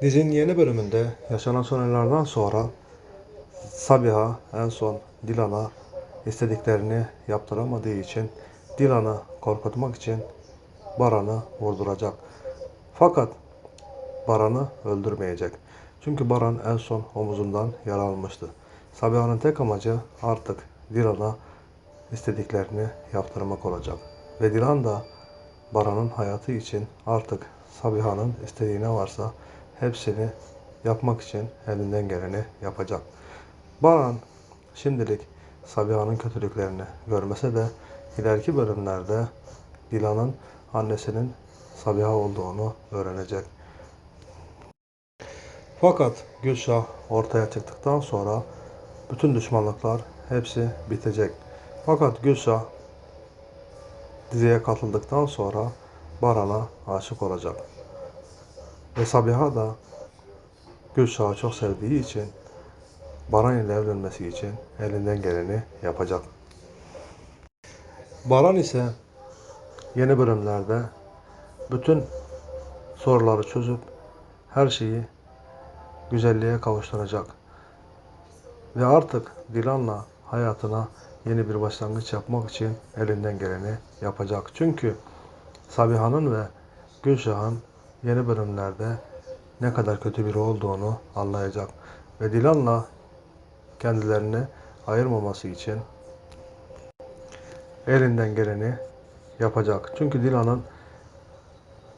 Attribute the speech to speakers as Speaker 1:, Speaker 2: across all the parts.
Speaker 1: Dizinin yeni bölümünde yaşanan olaylardan sonra Sabiha en son Dilan'a istediklerini yaptıramadığı için Dilan'ı korkutmak için Baran'ı vurduracak. Fakat Baran'ı öldürmeyecek. Çünkü Baran en son omuzundan yara almıştı. Sabiha'nın tek amacı artık Dilan'a istediklerini yaptırmak olacak. Ve Dilan da Baran'ın hayatı için artık Sabiha'nın istediği ne varsa hepsini yapmak için elinden geleni yapacak. Baran şimdilik Sabiha'nın kötülüklerini görmese de ileriki bölümlerde Dilan'ın annesinin Sabiha olduğunu öğrenecek. Fakat Gülşah ortaya çıktıktan sonra bütün düşmanlıklar hepsi bitecek. Fakat Gülşah diziye katıldıktan sonra Baran'a aşık olacak. Ve Sabiha da Gülşah'ı çok sevdiği için Baran ile evlenmesi için elinden geleni yapacak. Baran ise yeni bölümlerde bütün soruları çözüp her şeyi güzelliğe kavuşturacak. Ve artık Dilan'la hayatına yeni bir başlangıç yapmak için elinden geleni yapacak. Çünkü Sabiha'nın ve Gülşah'ın yeni bölümlerde ne kadar kötü biri olduğunu anlayacak. Ve Dilan'la kendilerini ayırmaması için elinden geleni yapacak. Çünkü Dilan'ın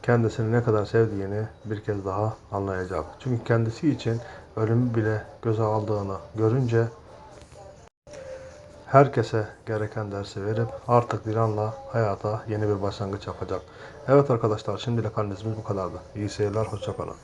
Speaker 1: kendisini ne kadar sevdiğini bir kez daha anlayacak. Çünkü kendisi için ölümü bile göze aldığını görünce herkese gereken dersi verip artık Dilan'la hayata yeni bir başlangıç yapacak. Evet arkadaşlar şimdilik analizimiz bu kadardı. İyi seyirler, hoşçakalın.